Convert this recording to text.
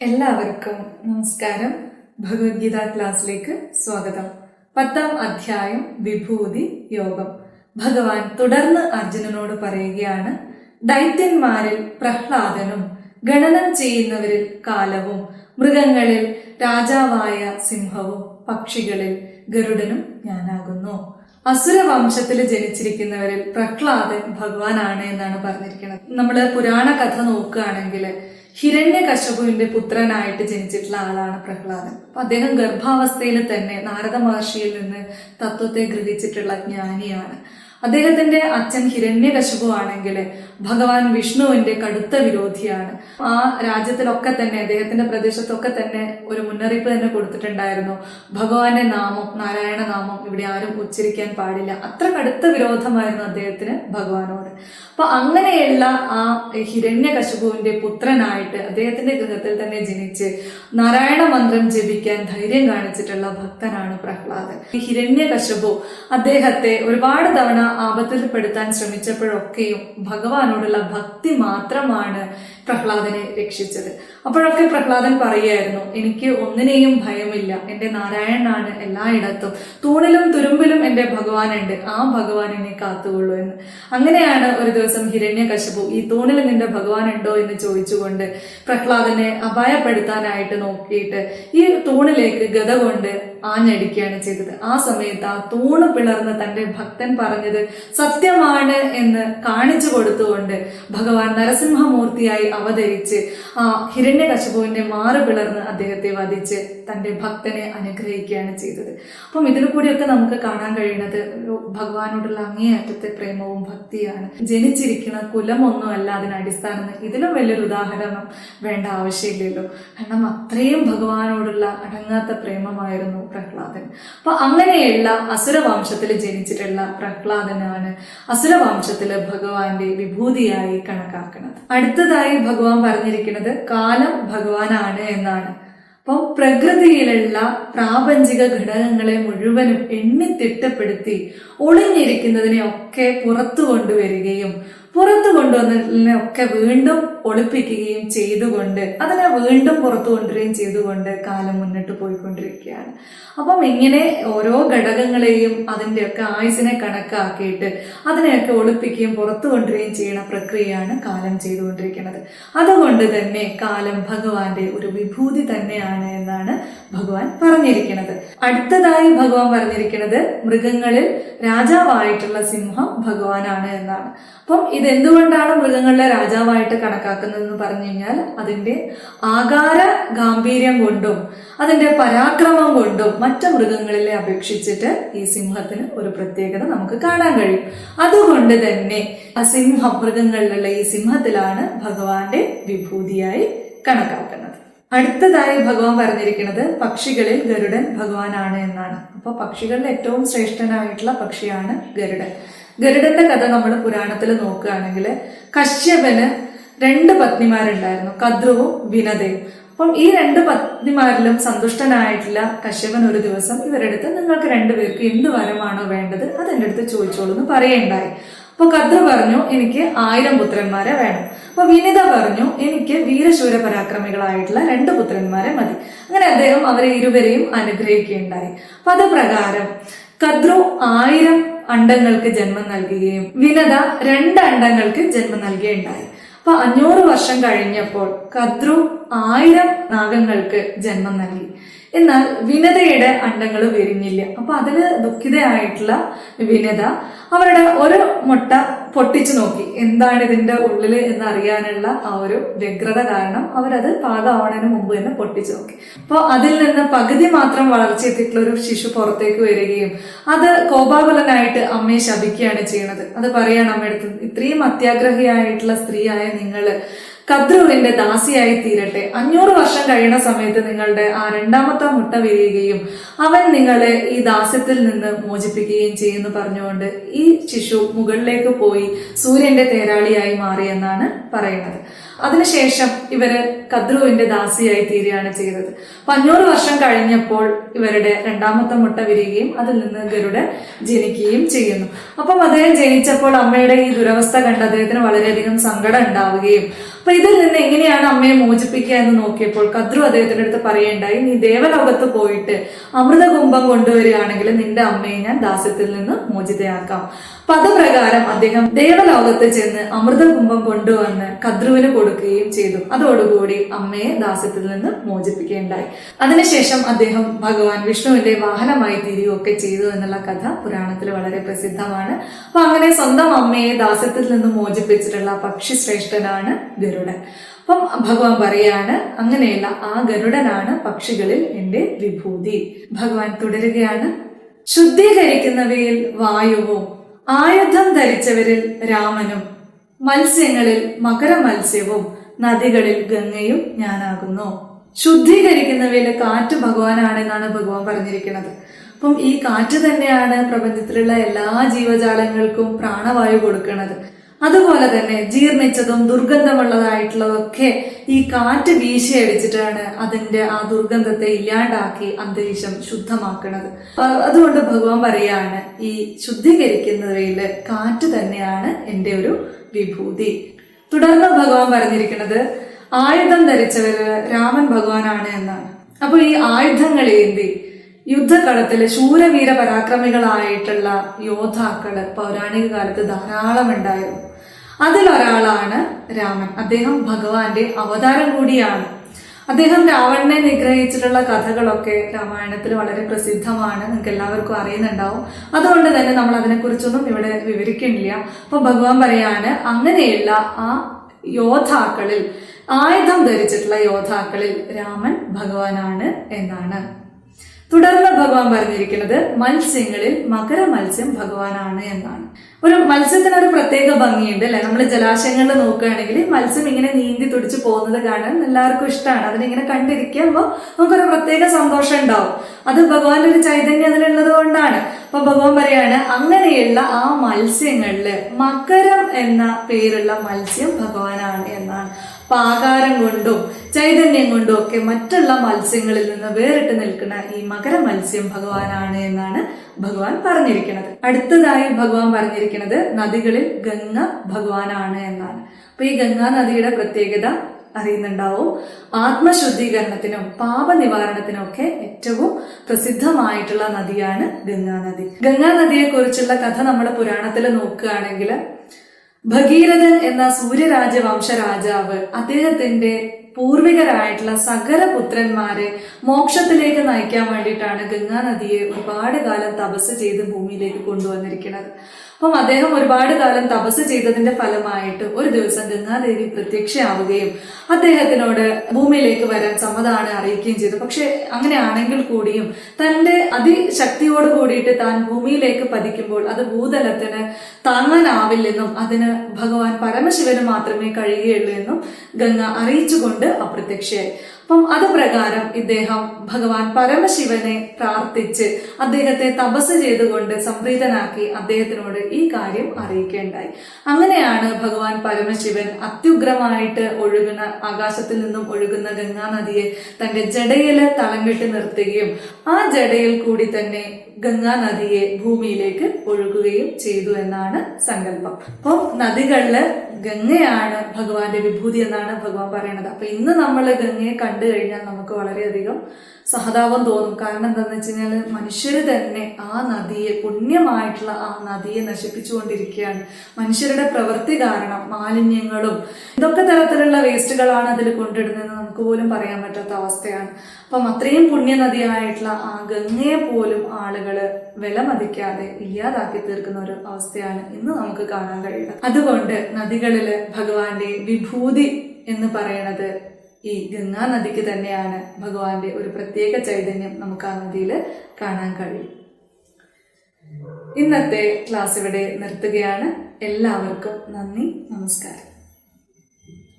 എല്ലാവർക്കും നമസ്കാരം. ഭഗവത്ഗീത ക്ലാസ്സിലേക്ക് സ്വാഗതം. പത്താം അധ്യായം വിഭൂതി യോഗം. ഭഗവാൻ തുടർന്ന് അർജുനനോട് പറയുകയാണ് ദൈത്യന്മാരിൽ പ്രഹ്ലാദനും ഗണനം ചെയ്യുന്നവരിൽ കാലവും മൃഗങ്ങളിൽ രാജാവായ സിംഹവും പക്ഷികളിൽ ഗരുഡനും ഞാനാകുന്നു. അസുരവംശത്തിൽ ജനിച്ചിരിക്കുന്നവരിൽ പ്രഹ്ലാദൻ ഭഗവാനാണ് എന്നാണ് പറഞ്ഞിരിക്കുന്നത്. നമ്മൾ പുരാണ കഥ നോക്കുകയാണെങ്കിൽ ഹിരണ്യകശപുവിന്റെ പുത്രനായിട്ട് ജനിച്ചിട്ടുള്ള ആളാണ് പ്രഹ്ലാദൻ. അപ്പൊ അദ്ദേഹം ഗർഭാവസ്ഥയിൽ തന്നെ നാരദ മഹർഷിയിൽ നിന്ന് തത്വത്തെ ഗ്രഹിച്ചിട്ടുള്ള ജ്ഞാനിയാണ്. അദ്ദേഹത്തിന്റെ അച്ഛൻ ഹിരണ്യകശുപു ആണെങ്കിൽ ഭഗവാൻ വിഷ്ണുവിന്റെ കടുത്ത വിരോധിയാണ്. ആ രാജ്യത്തിലൊക്കെ തന്നെ അദ്ദേഹത്തിന്റെ പ്രദേശത്തൊക്കെ തന്നെ ഒരു മുന്നറിയിപ്പ് തന്നെ കൊടുത്തിട്ടുണ്ടായിരുന്നു. ഭഗവാന്റെ നാമം നാരായണ നാമം ഇവിടെ ആരും ഉച്ചരിക്കാൻ പാടില്ല. അത്ര കടുത്ത വിരോധമായിരുന്നു അദ്ദേഹത്തിന് ഭഗവാനോട്. അപ്പൊ അങ്ങനെയുള്ള ആ ഹിരണ്യകശുപുവിന്റെ പുത്രനായിട്ട് അദ്ദേഹത്തിന്റെ ഗൃഹത്തിൽ തന്നെ ജനിച്ച് നാരായണ മന്ത്രം ജപിക്കാൻ ധൈര്യം കാണിച്ചിട്ടുള്ള ഭക്തനാണ് പ്രഹ്ലാദൻ. ഹിരണ്യകശുപു അദ്ദേഹത്തെ ഒരുപാട് തവണ ആപത്തിൽപ്പെടുത്താൻ ശ്രമിച്ചപ്പോഴൊക്കെയും ഭഗവാനോടുള്ള ഭക്തി മാത്രമാണ് പ്രഹ്ലാദനെ രക്ഷിച്ചത്. അപ്പോഴൊക്കെ പ്രഹ്ലാദൻ പറയുമായിരുന്നു എനിക്ക് ഒന്നിനെയും ഭയമില്ല. എന്റെ നാരായണനാണ് എല്ലായിടത്തും. തൂണിലും തുരുമ്പിലും എന്റെ ഭഗവാനുണ്ട്. ആ ഭഗവാൻ എന്നെ കാത്തുകൊള്ളൂ എന്ന്. അങ്ങനെയാണ് ഒരു ദിവസം ഹിരണ്യകശപു ഈ തൂണിൽ നിന്റെ ഭഗവാൻ ഉണ്ടോ എന്ന് ചോദിച്ചുകൊണ്ട് പ്രഹ്ലാദനെ അപായപ്പെടുത്താനായിട്ട് നോക്കിയിട്ട് ഈ തൂണിലേക്ക് ഗത കൊണ്ട് ആഞ്ഞടിക്കുകയാണ് ചെയ്തത്. ആ സമയത്ത് ആ തൂണ് പിളർന്ന് തന്റെ ഭക്തൻ പറഞ്ഞത് സത്യമാണ് എന്ന് കാണിച്ചു കൊടുത്തുകൊണ്ട് ഭഗവാൻ നരസിംഹമൂർത്തിയായി അവതരിച്ച് ആ ഹിരണ്യകശപുവിന്റെ മാറ് പിളർന്ന് അദ്ദേഹത്തെ വധിച്ച് തന്റെ ഭക്തനെ അനുഗ്രഹിക്കുകയാണ് ചെയ്തത്. അപ്പം ഇതിൽ കൂടിയൊക്കെ നമുക്ക് കാണാൻ കഴിയുന്നത് ഭഗവാനോടുള്ള അങ്ങേയറ്റത്തെ പ്രേമവും ഭക്തിയാണ്. ജനിച്ചിരിക്കുന്ന കുലമൊന്നും അല്ല അതിന് അടിസ്ഥാനം ഇതിലും വലിയൊരു ഉദാഹരണം വേണ്ട ആവശ്യമില്ലല്ലോ. കാരണം അത്രയും ഭഗവാനോടുള്ള അടങ്ങാത്ത പ്രേമമായിരുന്നു പ്രഹ്ലാദൻ. അപ്പൊ അങ്ങനെയുള്ള അസുരവംശത്തിൽ ജനിച്ചിട്ടുള്ള പ്രഹ്ലാദനാണ് അസുരവംശത്തിൽ ഭഗവാന്റെ വിഭൂതിയായി കണക്കാക്കുന്നത് അടുത്തതായി ഭഗവാൻ പറഞ്ഞിരിക്കുന്നത് കാലം ഭഗവാനാണ് എന്നാണ്. അപ്പം പ്രകൃതിയിലുള്ള പ്രാപഞ്ചിക ഘടകങ്ങളെ മുഴുവനും എണ്ണി തിട്ടപ്പെടുത്തി ഒളിഞ്ഞിരിക്കുന്നതിനെ ഒക്കെ പുറത്തു കൊണ്ടുവരികയും പുറത്തു കൊണ്ടുവന്നതിനെ ഒക്കെ വീണ്ടും ഒളിപ്പിക്കുകയും ചെയ്തുകൊണ്ട് അതിനെ വീണ്ടും പുറത്തു കൊണ്ടുവരികയും ചെയ്തുകൊണ്ട് കാലം മുന്നിട്ട് പോയിക്കൊണ്ടിരിക്കുകയാണ്. അപ്പം ഇങ്ങനെ ഓരോ ഘടകങ്ങളെയും അതിന്റെയൊക്കെ ആയുസിനെ കണക്കാക്കിയിട്ട് അതിനെയൊക്കെ ഒളിപ്പിക്കുകയും പുറത്തു കൊണ്ടുവരികയും ചെയ്യുന്ന പ്രക്രിയയാണ് കാലം ചെയ്തുകൊണ്ടിരിക്കുന്നത്. അതുകൊണ്ട് തന്നെ കാലം ഭഗവാന്റെ ഒരു വിഭൂതി തന്നെയാണ് എന്നാണ് ഭഗവാൻ പറഞ്ഞിരിക്കുന്നത്. അടുത്തതായി ഭഗവാൻ പറഞ്ഞിരിക്കുന്നത് മൃഗങ്ങളിൽ രാജാവായിട്ടുള്ള സിംഹം ഭഗവാനാണ് എന്നാണ്. അപ്പം ഇത് എന്തുകൊണ്ടാണ് മൃഗങ്ങളുടെ രാജാവായിട്ട് കണക്കാക്കുന്നത് എന്ന് പറഞ്ഞു കഴിഞ്ഞാൽ അതിന്റെ ആകാര ഗാംഭീര്യം കൊണ്ടും അതിന്റെ പരാക്രമം കൊണ്ടും മറ്റു മൃഗങ്ങളിലെ അപേക്ഷിച്ചിട്ട് ഈ സിംഹത്തിന് ഒരു പ്രത്യേകത നമുക്ക് കാണാൻ കഴിയും. അതുകൊണ്ട് തന്നെ സിംഹ മൃഗങ്ങളിലുള്ള ഈ സിംഹത്തിലാണ് ഭഗവാന്റെ വിഭൂതിയായി കണക്കാക്കുന്നത്. അടുത്തതായി ഭഗവാൻ പറഞ്ഞിരിക്കുന്നത് പക്ഷികളിൽ ഗരുഡൻ ഭഗവാനാണ് എന്നാണ്. അപ്പോൾ പക്ഷികളിൽ ഏറ്റവും ശ്രേഷ്ഠനായിട്ടുള്ള പക്ഷിയാണ് ഗരുഡൻ. ഗരുഡന്റെ കഥ നമ്മൾ പുരാണത്തിൽ നോക്കുകയാണെങ്കിൽ കശ്യപന് രണ്ട് പത്നിമാരുണ്ടായിരുന്നു കദ്രുവും വിനതയും. അപ്പം ഈ രണ്ട് പത്നിമാരിലും സന്തുഷ്ടനായിട്ടുള്ള കശ്യപൻ ഒരു ദിവസം ഇവരുടെ അടുത്ത് നിങ്ങൾക്ക് രണ്ടുപേർക്ക് എന്ത് വരമാണോ വേണ്ടത് അത് എന്റെ അടുത്ത് ചോദിച്ചോളൂ എന്ന് പറയുണ്ടായി അപ്പൊ കദ്രു പറഞ്ഞു എനിക്ക് ആയിരം പുത്രന്മാരെ വേണം. അപ്പൊ വിനിത പറഞ്ഞു എനിക്ക് വീരശൂര പരാക്രമികളായിട്ടുള്ള രണ്ട് പുത്രന്മാരെ മതി. അങ്ങനെ അദ്ദേഹം അവരെ ഇരുവരെയും അനുഗ്രഹിക്കുകയുണ്ടായി. അപ്പൊ അത് പ്രകാരം കദ്രു ആയിരം അണ്ടങ്ങൾക്ക് ജന്മം നൽകുകയും വിനത രണ്ട് അണ്ടങ്ങൾക്ക് ജന്മം നൽകുകയുണ്ടായി. അപ്പൊ അഞ്ഞൂറ് വർഷം കഴിഞ്ഞപ്പോൾ കദ്രു ആയിരം നാഗങ്ങൾക്ക് ജന്മം നൽകി. എന്നാൽ വിനതയുടെ അണ്ടങ്ങൾ വിരിഞ്ഞില്ല. അപ്പൊ അതിൽ ദുഃഖിതയായിട്ടുള്ള വിനത അവരുടെ ഒരു മുട്ട പൊട്ടിച്ചു നോക്കി. എന്താണ് ഇതിന്റെ ഉള്ളിൽ എന്ന് അറിയാനുള്ള ആ ഒരു വ്യഗ്രത കാരണം അവരത് പാകമാവണതിന് മുമ്പ് തന്നെ പൊട്ടിച്ചു നോക്കി. അപ്പോൾ അതിൽ നിന്ന് പകുതി മാത്രം വളർച്ചയെത്തിയിട്ടുള്ള ഒരു ശിശു പുറത്തേക്ക് വരികയും അത് കോപാകുലനായിട്ട് അമ്മയെ ശപിക്കുകയാണ് ചെയ്യുന്നത്. അത് പറയാണ് അമ്മയടുത്ത് ഇത്രയും അത്യാഗ്രഹിയായിട്ടുള്ള സ്ത്രീയായ നിങ്ങൾ കദ്രുവിന്റെ ദാസിയായി തീരട്ടെ. അഞ്ഞൂറ് വർഷം കഴിയുന്ന സമയത്ത് നിങ്ങളുടെ ആ രണ്ടാമത്തെ മുട്ട വിരിയുകയും അവൻ നിങ്ങളെ ഈ ദാസ്യത്തിൽ നിന്ന് മോചിപ്പിക്കുകയും ചെയ്യുന്നു പറഞ്ഞുകൊണ്ട് ഈ ശിശു മുകളിലേക്ക് പോയി സൂര്യന്റെ തേരാളിയായി മാറിയെന്നാണ് പറയുന്നത്. അതിനുശേഷം ഇവർ കദ്രുവിന്റെ ദാസിയായി തീരുകയാണ് ചെയ്തത്. അപ്പൊ അഞ്ഞൂറ് വർഷം കഴിഞ്ഞപ്പോൾ ഇവരുടെ രണ്ടാമത്തെ മുട്ട വിരിയുകയും അതിൽ നിന്ന് ഗരുഡൻ ജനിക്കുകയും ചെയ്യുന്നു. അപ്പം അദ്ദേഹം ജനിച്ചപ്പോൾ അമ്മയുടെ ഈ ദുരവസ്ഥ കണ്ട് അദ്ദേഹത്തിന് വളരെയധികം സങ്കടം ഉണ്ടാവുകയും അപ്പൊ ഇതിൽ നിന്ന് എങ്ങനെയാണ് അമ്മയെ മോചിപ്പിക്കുക എന്ന് നോക്കിയപ്പോൾ കദ്രു അദ്ദേഹത്തിന്റെ അടുത്ത് പറയേണ്ടായി നീ ദേവലോകത്ത് പോയിട്ട് അമൃതകുംഭം കൊണ്ടുവരികയാണെങ്കിൽ നിന്റെ അമ്മയെ ഞാൻ ദാസ്യത്തിൽ നിന്ന് മോചിതയാക്കാം. പദപ്രകാരം അദ്ദേഹം ദേവലോകത്ത് ചെന്ന് അമൃതകുംഭം കൊണ്ടുവന്ന് കദ്രുവിന് കൊടുക്കുകയും ചെയ്തു. അതോടുകൂടി അമ്മയെ ദാസ്യത്തിൽ നിന്ന് മോചിപ്പിക്കുകയുണ്ടായി. അതിനുശേഷം അദ്ദേഹം ഭഗവാൻ വിഷ്ണുവിന്റെ വാഹനമായി തീരുകയൊക്കെ ചെയ്തു എന്നുള്ള കഥ പുരാണത്തിൽ വളരെ പ്രസിദ്ധമാണ്. അപ്പൊ അങ്ങനെ സ്വന്തം അമ്മയെ ദാസ്യത്തിൽ നിന്ന് മോചിപ്പിച്ചിട്ടുള്ള പക്ഷി ശ്രേഷ്ഠനാണ് ഗരുഡൻ. അപ്പം ഭഗവാൻ പറയാണ് അങ്ങനെയുള്ള ആ ഗരുഡനാണ് പക്ഷികളിൽ എന്റെ വിഭൂതി. ഭഗവാൻ തുടരുകയാണ് ശുദ്ധീകരിക്കുന്നവയിൽ വായുവും ആയുധം ധരിച്ചവരിൽ രാമനും മത്സ്യങ്ങളിൽ മകര മത്സ്യവും നദികളിൽ ഗംഗയും ഞാനാകുന്നു. ശുദ്ധീകരിക്കുന്നവയിൽ കാറ്റ് ഭഗവാനാണെന്നാണ് ഭഗവാൻ പറഞ്ഞിരിക്കുന്നത്. അപ്പം ഈ കാറ്റ് തന്നെയാണ് പ്രപഞ്ചത്തിലുള്ള എല്ലാ ജീവജാലങ്ങൾക്കും പ്രാണവായു കൊടുക്കുന്നത്. അതുപോലെ തന്നെ ജീർണിച്ചതും ദുർഗന്ധമുള്ളതായിട്ടുള്ളതൊക്കെ ഈ കാറ്റ് വീശിയടിച്ചിട്ടാണ് അതിന്റെ ആ ദുർഗന്ധത്തെ ഇല്ലാണ്ടാക്കി അന്തരീക്ഷം ശുദ്ധമാക്കുന്നത്. അതുകൊണ്ട് ഭഗവാൻ പറയാണ് ഈ ശുദ്ധീകരിക്കുന്നവയിൽ കാറ്റ് തന്നെയാണ് എന്റെ ഒരു വിഭൂതി. തുടർന്ന് ഭഗവാൻ പറഞ്ഞിരിക്കുന്നത് ആയുധം ധരിച്ചവര് രാമൻ ഭഗവാനാണ് എന്നാണ്. അപ്പൊ ഈ ആയുധങ്ങൾ ഏന്തി യുദ്ധകളത്തിൽ ശൂരവീര പരാക്രമികളായിട്ടുള്ള യോദ്ധാക്കൾ പൗരാണിക കാലത്ത് ധാരാളം ഉണ്ടായിരുന്നു. അതിലൊരാളാണ് രാമൻ. അദ്ദേഹം ഭഗവാന്റെ അവതാരം കൂടിയാണ്. അദ്ദേഹം രാവണനെ നിഗ്രഹിച്ചിട്ടുള്ള കഥകളൊക്കെ രാമായണത്തിൽ വളരെ പ്രസിദ്ധമാണ്. നിങ്ങൾക്ക് എല്ലാവർക്കും അറിയുന്നുണ്ടാവും. അതുകൊണ്ട് തന്നെ നമ്മൾ അതിനെക്കുറിച്ചൊന്നും ഇവിടെ വിവരിക്കുന്നില്ല അപ്പൊ ഭഗവാൻ പറയാണ് അങ്ങനെയുള്ള ആ യോദ്ധാക്കളിൽ ആയുധം ധരിച്ചിട്ടുള്ള യോദ്ധാക്കളിൽ രാമൻ ഭഗവാനാണ് എന്നാണ്. തുടർന്ന് ഭഗവാൻ പറഞ്ഞിരിക്കുന്നത് മത്സ്യങ്ങളിൽ മകര മത്സ്യം ഭഗവാനാണ് എന്നാണ്. ഒരു മത്സ്യത്തിന് ഒരു പ്രത്യേക ഭംഗിയുണ്ട് അല്ലെ? നമ്മൾ ജലാശയങ്ങളിൽ നോക്കുകയാണെങ്കിൽ മത്സ്യം ഇങ്ങനെ നീന്തി തുടിച്ച് പോകുന്നത് കാണാൻ എല്ലാവർക്കും ഇഷ്ടമാണ്. അതിനിങ്ങനെ കണ്ടിരിക്കുമ്പോൾ നമുക്കൊരു പ്രത്യേക സന്തോഷം ഉണ്ടാവും. അത് ഭഗവാന്റെ ഒരു ചൈതന്യം അതിലുള്ളത് കൊണ്ടാണ്. അപ്പൊ ഭഗവാൻ പറയാണ് അങ്ങനെയുള്ള ആ മത്സ്യങ്ങളിൽ മകരം എന്ന പേരുള്ള മത്സ്യം ഭഗവാനാണ് എന്നാണ്. അപ്പൊ കൊണ്ടോ ചൈതന്യം കൊണ്ടും ഒക്കെ മറ്റുള്ള മത്സ്യങ്ങളിൽ നിന്ന് വേറിട്ട് നിൽക്കുന്ന ഈ മകര മത്സ്യം ഭഗവാനാണ് എന്നാണ് ഭഗവാൻ പറഞ്ഞിരിക്കുന്നത്. അടുത്തതായി ഭഗവാൻ പറഞ്ഞിരിക്കുന്നത് നദികളിൽ ഗംഗ ഭഗവാനാണ് എന്നാണ്. അപ്പൊ ഈ ഗംഗാ നദിയുടെ പ്രത്യേകത അറിയുന്നുണ്ടാവും? ആത്മശുദ്ധീകരണത്തിനും പാപനിവാരണത്തിനും ഒക്കെ ഏറ്റവും പ്രസിദ്ധമായിട്ടുള്ള നദിയാണ് ഗംഗാനദി ഗംഗാനദിയെ ഗംഗാ നദിയെ കുറിച്ചുള്ള കഥ നമ്മുടെ പുരാണത്തിൽ നോക്കുകയാണെങ്കിൽ ഭഗീരഥൻ എന്ന സൂര്യരാജവംശ രാജാവ് അദ്ദേഹത്തിന്റെ പൂർവികരായിട്ടുള്ള സകല പുത്രന്മാരെ മോക്ഷത്തിലേക്ക് നയിക്കാൻ വേണ്ടിയിട്ടാണ് ഗംഗാനദിയെ ഒരുപാട് കാലം തപസ് ചെയ്ത് ഭൂമിയിലേക്ക് കൊണ്ടുവന്നിരിക്കുന്നത്. അപ്പം അദ്ദേഹം ഒരുപാട് കാലം തപസ് ചെയ്തതിന്റെ ഫലമായിട്ട് ഒരു ദിവസം ഗംഗാദേവി പ്രത്യക്ഷയാവുകയും അദ്ദേഹത്തിനോട് ഭൂമിയിലേക്ക് വരാൻ സമ്മതമാണ് അറിയിക്കുകയും ചെയ്തു. പക്ഷെ അങ്ങനെയാണെങ്കിൽ കൂടിയും തന്റെ അതിശക്തിയോട് കൂടിയിട്ട് താൻ ഭൂമിയിലേക്ക് പതിക്കുമ്പോൾ അത് ഭൂതലത്തിന് താങ്ങാനാവില്ലെന്നും അതിന് ഭഗവാൻ പരമശിവന് മാത്രമേ കഴിയുകയുള്ളൂ എന്നും ഗംഗ അറിയിച്ചുകൊണ്ട് അപ്രത്യക്ഷയായി. അപ്പം അത് പ്രകാരം ഇദ്ദേഹം ഭഗവാൻ പരമശിവനെ പ്രാർത്ഥിച്ച് അദ്ദേഹത്തെ തപസ് ചെയ്തുകൊണ്ട് സംപ്രീതനാക്കി അദ്ദേഹത്തിനോട് ഈ കാര്യം അറിയിക്കേണ്ടായി. അങ്ങനെയാണ് ഭഗവാൻ പരമശിവൻ അത്യുഗ്രമായിട്ട് ഒഴുകുന്ന ആകാശത്തിൽ നിന്നും ഒഴുകുന്ന ഗംഗാനദിയെ തന്റെ ജടയിൽ തളം കെട്ടി നിർത്തുകയും ആ ജടയിൽ കൂടി തന്നെ ഗംഗാനദിയെ ഭൂമിയിലേക്ക് ഒഴുകുകയും ചെയ്തു എന്നാണ് സങ്കല്പം. അപ്പം നദികളിൽ ഗംഗയാണ് ഭഗവാന്റെ വിഭൂതി എന്നാണ് ഭഗവാൻ പറയുന്നത് അപ്പൊ ഇന്ന് നമ്മൾ ഗംഗയെ കണ്ടു കഴിഞ്ഞാൽ നമുക്ക് വളരെയധികം സഹതാപം തോന്നും. കാരണം എന്താണെന്ന് വെച്ച് കഴിഞ്ഞാൽ മനുഷ്യർ തന്നെ ആ നദിയെ പുണ്യമായിട്ടുള്ള ആ നദിയെ നശിപ്പിച്ചുകൊണ്ടിരിക്കുകയാണ്. മനുഷ്യരുടെ പ്രവൃത്തി കാരണം മാലിന്യങ്ങളും ഇതൊക്കെ തരത്തിലുള്ള വേസ്റ്റുകളാണ് അതിൽ കൊണ്ടിടുന്നതെന്ന് നമുക്ക് പോലും പറയാൻ പറ്റാത്ത അവസ്ഥയാണ്. അപ്പം അത്രയും പുണ്യനദിയായിട്ടുള്ള ആ ഗംഗയെ പോലും ആളുകൾ വിലമതിക്കാതെ ഇല്ലാതാക്കി തീർക്കുന്ന ഒരു അവസ്ഥയാണ് ഇന്ന് നമുക്ക് കാണാൻ കഴിയുന്നത്. അതുകൊണ്ട് നദികളിൽ ഭഗവാന്റെ വിഭൂതി എന്ന് പറയണത് ഈ ഗംഗാ നദിക്ക് തന്നെയാണ് ഭഗവാന്റെ ഒരു പ്രത്യേക ചൈതന്യം നമുക്ക് ആ നദിയിൽ കാണാൻ കഴിയും. ഇന്നത്തെ ക്ലാസ് ഇവിടെ നിർത്തുകയാണ്. എല്ലാവർക്കും നന്ദി നമസ്കാരം.